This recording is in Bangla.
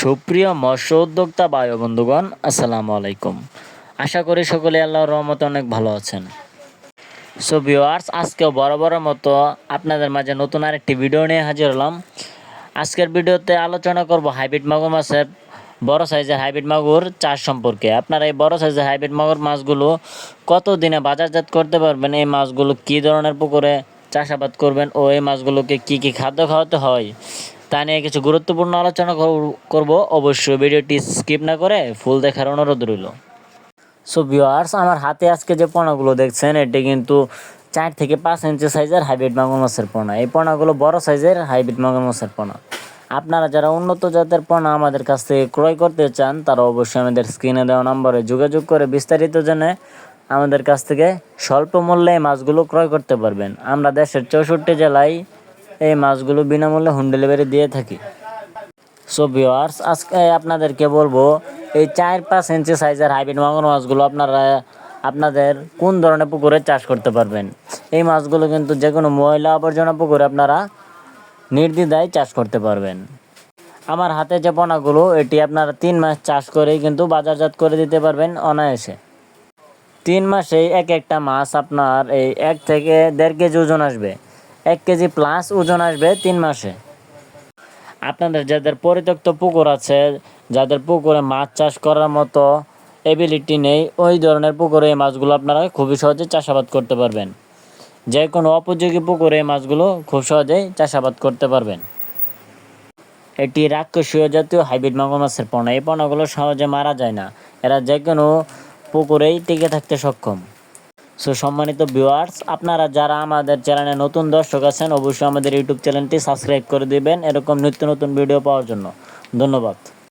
সুপ্রিয় মৎস্য উদ্যোক্তা বায়ু বন্ধুগণ, আসসালামু আলাইকুম। আশা করি সকলে আল্লাহর রহমতে অনেক ভালো আছেন। সো ভিওয়ার্স আজকেও বড় বড় মতো আপনাদের মাঝে নতুন আরেকটি ভিডিও নিয়ে হাজির হলাম। আজকের ভিডিওতে আলোচনা করব হাইব্রিড মাগুর মাছের, বড় সাইজের হাইব্রিড মাগুর চাষ সম্পর্কে। আপনারা এই বড় সাইজের হাইব্রিড মাগুর মাছগুলো কত দিনে বাজারজাত করতে পারবেন, এই মাছগুলো কী ধরনের পুকুরে চাষাবাদ করবেন ও এই মাছগুলোকে কি কি খাদ্য খাওয়াতে হয় তা নিয়ে কিছু গুরুত্বপূর্ণ আলোচনা কর- করব। অবশ্যই ভিডিওটি স্কিপ না করে ফুল দেখার অনুরোধ রইল। সো ভিউয়ার্স আমার হাতে আজকে যে পোনাগুলো দেখছেন, এটি কিন্তু চার থেকে পাঁচ ইঞ্চি সাইজের হাইব্রিড মাগুর মাছের পোনা এই পোনাগুলো বড় সাইজের হাইব্রিড মাগুর মাছের পোনা আপনারা যারা উন্নত জাতের পোনা আমাদের কাছ থেকে ক্রয় করতে চান, তারা অবশ্যই আমাদের স্ক্রিনে দেওয়া নম্বরে যোগাযোগ করে বিস্তারিত জেনে আমাদের কাছ থেকে স্বল্প মূল্যে মাছগুলো ক্রয় করতে পারবেন। আমরা দেশের চৌষট্টি জেলায় এই মাছগুলো বিনামূল্যে হোম ডেলিভারি দিয়ে থাকি। সো ভিওয়ার্স আজকে আপনাদেরকে বলব, এই চার পাঁচ ইঞ্চি সাইজের হাইব্রিড মাগুর মাছগুলো আপনারা, আপনাদের কোন ধরনের পুকুরে চাষ করতে পারবেন? এই মাছগুলো কিন্তু যে কোনো ময়লা আবর্জনা পুকুরে আপনারা নির্দ্বিধায় চাষ করতে পারবেন। আমার হাতে যে পোনাগুলো, এটি আপনারা তিন মাস চাষ করেই কিন্তু বাজারজাত করে দিতে পারবেন অনায়াসে। তিন মাসেই এক একটা মাছ আপনার এই এক থেকে দেড় কেজি ওজন আসবে। এক কেজি প্লাস ওজন আসবে তিন মাসে। আপনাদের যাদের পরিত্যক্ত পুকুর আছে, যাদের পুকুরে মাছ চাষ করার মতো এবিলিটি নেই, ওই ধরনের পুকুরে এই মাছগুলো আপনারা খুবই সহজে চাষাবাদ করতে পারবেন। যে কোনো অপযোগী পুকুরে এই মাছগুলো খুব সহজেই চাষাবাদ করতে পারবেন। এটি রাক্ষসীয় জাতীয় হাইব্রিড মাগুর মাছের পোনা। এই পোনাগুলো সহজে মারা যায় না। এরা যে কোনো পুকুরেই টিকে থাকতে সক্ষম। সো সম্মানিত ভিউয়ার্স আপনারা যারা আমাদের চ্যানেলে নতুন দর্শক আছেন, অবশ্যই আমাদের ইউটিউব চ্যানেলটি সাবস্ক্রাইব করে দিবেন। এরকম নিত্য নতুন ভিডিও পাওয়ার জন্য। ধন্যবাদ।